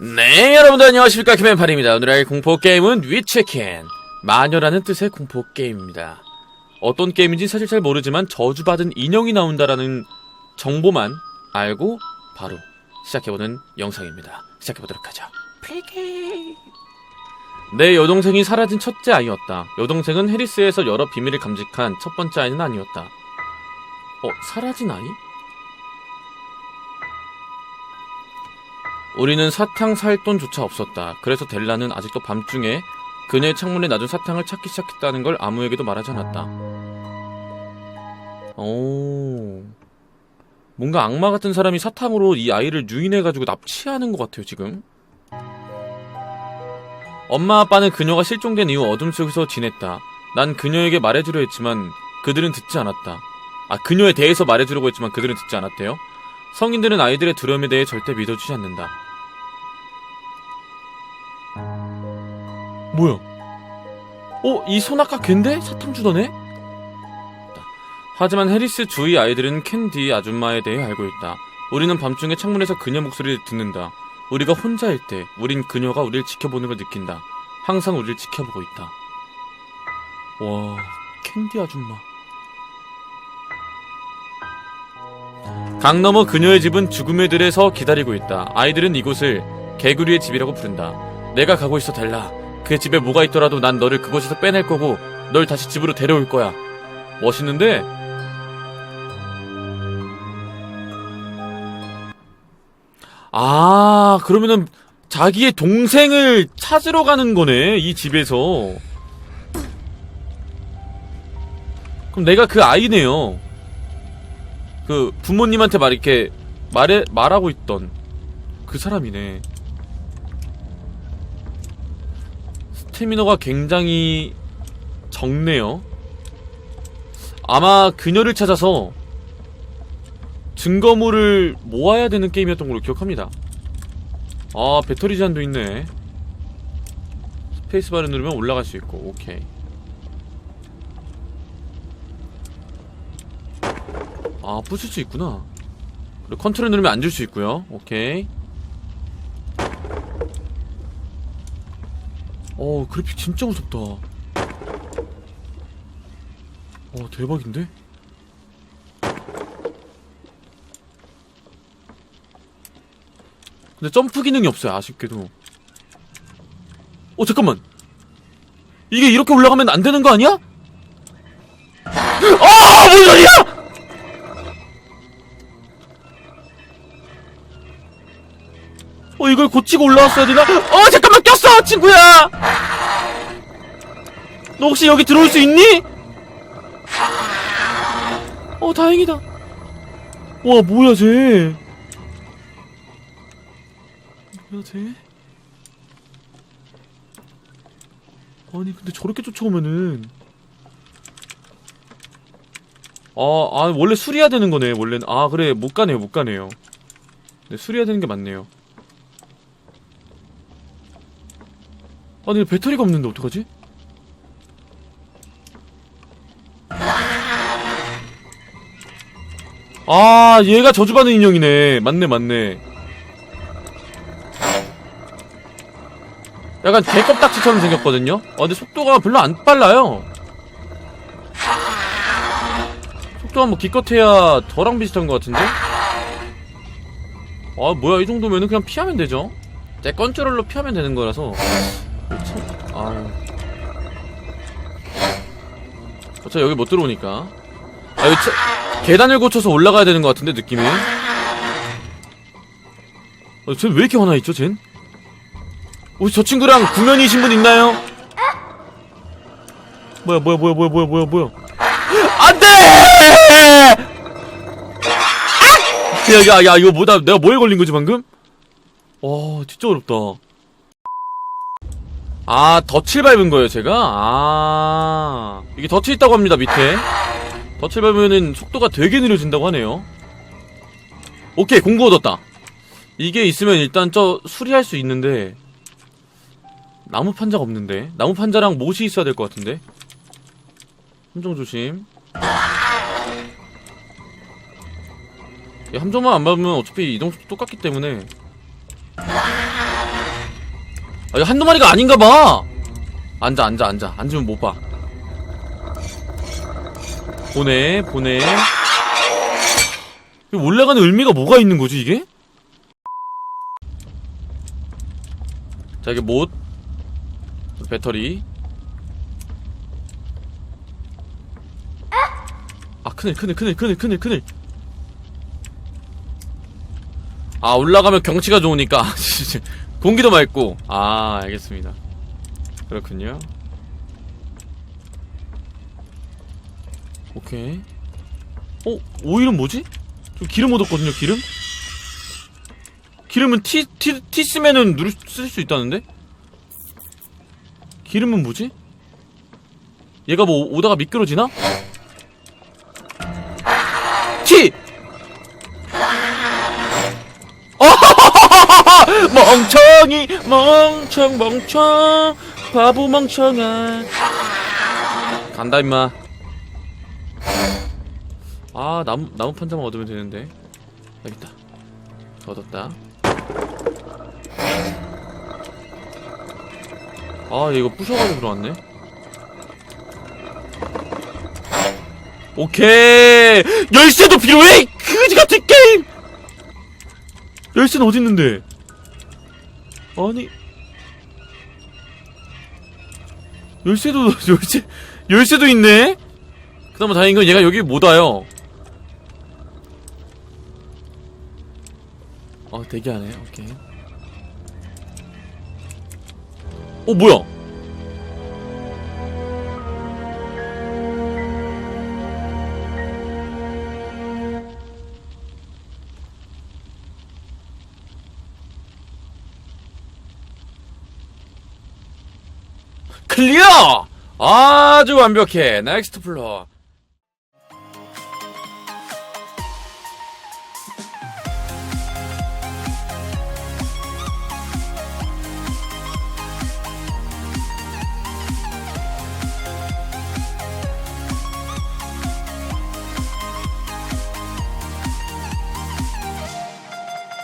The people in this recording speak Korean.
네, 여러분들 안녕하십니까. 김앤팔입니다. 오늘의 공포게임은 위치킨. 마녀라는 뜻의 공포게임입니다. 어떤 게임인지 사실 잘 모르지만 저주받은 인형이 나온다라는 정보만 알고 바로 시작해보는 영상입니다. 시작해보도록 하죠. 내 여동생이 사라진 첫째 아이였다. 여동생은 해리스에서 여러 비밀을 감직한 첫 번째 아이는 아니었다. 어, 사라진 아이? 우리는 사탕 살 돈조차 없었다. 그래서 델라는 아직도 밤중에 그녀의 창문에 놔둔 사탕을 찾기 시작했다는 걸 아무에게도 말하지 않았다. 오. 뭔가 악마 같은 사람이 사탕으로 이 아이를 유인해가지고 납치하는 것 같아요, 지금. 엄마 아빠는 그녀가 실종된 이후 어둠 속에서 지냈다. 난 그녀에게 말해주려 했지만 그들은 듣지 않았다. 아, 그녀에 대해서 말해주려고 했지만 그들은 듣지 않았대요. 성인들은 아이들의 두려움에 대해 절대 믿어주지 않는다. 뭐야? 어, 이 소나카 걘데? 사탕 주더네? 하지만 해리스 주위 아이들은 캔디 아줌마에 대해 알고 있다. 우리는 밤중에 창문에서 그녀 목소리를 듣는다. 우리가 혼자일 때, 우린 그녀가 우리를 지켜보는 걸 느낀다. 항상 우리를 지켜보고 있다. 와, 캔디 아줌마. 강 너머 그녀의 집은 죽음의 들에서 기다리고 있다. 아이들은 이곳을 개구리의 집이라고 부른다. 내가 가고 있어 델라. 그 집에 뭐가 있더라도 난 너를 그곳에서 빼낼 거고 널 다시 집으로 데려올 거야. 멋있는데? 아, 그러면은 자기의 동생을 찾으러 가는 거네. 이 집에서. 그럼 내가 그 아이네요. 그 부모님한테 말 이렇게 말해 말하고 있던 그 사람이네. 스태미너가 굉장히 적네요. 아마 그녀를 찾아서 증거물을 모아야 되는 게임이었던 걸로 기억합니다. 아, 배터리 제한도 있네. 스페이스바를 누르면 올라갈 수 있고, 오케이. 아, 부술 수 있구나. 그리고 컨트롤 누르면 앉을 수 있고요. 오케이. 어, 그래픽 진짜 무섭다. 어, 대박인데? 근데 점프 기능이 없어요, 아쉽게도. 어, 잠깐만. 이게 이렇게 올라가면 안 되는 거 아니야? 아, 뭔 소리야! 어, 이걸 고치고 올라왔어야 되나? 어, 잠깐만 꼈어, 친구야! 너 혹시 여기 들어올 수 있니? 어, 다행이다. 와, 뭐야, 쟤. 뭐야, 쟤? 아니, 근데 저렇게 쫓아오면은. 아, 아, 원래 수리해야 되는 거네, 원래는. 아, 그래, 못 가네요, 못 가네요. 네, 수리해야 되는 게 맞네요. 아니, 배터리가 없는데, 어떡하지? 아, 얘가 저주받은 인형이네. 맞네, 맞네. 약간 개껍딱지처럼 생겼거든요? 아, 근데 속도가 별로 안 빨라요. 속도가 뭐 기껏해야 저랑 비슷한 것 같은데? 아, 뭐야, 이 정도면은 그냥 피하면 되죠? 제 컨트롤로 피하면 되는 거라서. 참, 아유. 어차피 여기 못 들어오니까. 아, 여기 차, 계단을 고쳐서 올라가야 되는 것 같은데, 느낌이. 어, 쟤왜 이렇게 화나 있죠, 쟨? 혹시 저 친구랑 구면이신 분 있나요? 뭐야, 뭐야, 뭐야, 뭐야, 뭐야, 뭐야, 뭐야. 안 돼! 야, 야, 야, 이거 뭐다, 내가 뭐에 걸린 거지, 방금? 와, 진짜 어렵다. 아, 덫을 밟은 거예요, 제가? 아, 이게 덫이 있다고 합니다, 밑에. 덫을 밟으면은 속도가 되게 느려진다고 하네요. 오케이, 공구 얻었다. 이게 있으면 일단 저 수리할 수 있는데, 나무 판자가 없는데. 나무 판자랑 못이 있어야 될 것 같은데. 함정 조심. 이 함정만 안 밟으면 어차피 이동 속도 똑같기 때문에 아, 이거 한두 마리가 아닌가 봐. 앉아, 앉아, 앉아. 앉으면 못 봐. 보내, 보내. 이거 올라가는 의미가 뭐가 있는 거지, 이게? 자, 이게 못. 배터리. 아, 큰일, 큰일, 큰일, 큰일, 큰일, 큰일. 아, 올라가면 경치가 좋으니까. 공기도 맑고. 아, 알겠습니다. 그렇군요. 오케이. 어, 오일은 뭐지? 좀 기름 얻었거든요, 기름? 기름은 티, 티, 티 쓰면은 누를, 쓸 수 있다는데? 기름은 뭐지? 얘가 뭐 오- 오다가 미끄러지나? 멍청이 멍청 멍청. 바보 멍청아. 간다 임마. 아 나무 나무 판자만 얻으면 되는데. 여기 있다. 얻었다. 아얘 이거 부셔가지고 들어왔네. 오케이! 열쇠도 필요해? 그지 같은 게임! 열쇠는 어디 있는데 아니. 열쇠도 열쇠 열쇠도 있네? 그나마 다행인 건 얘가 여기 못 와요. 어 대기하네. 오케이. 어 뭐야 클리어! 아주 완벽해. 넥스트 플로어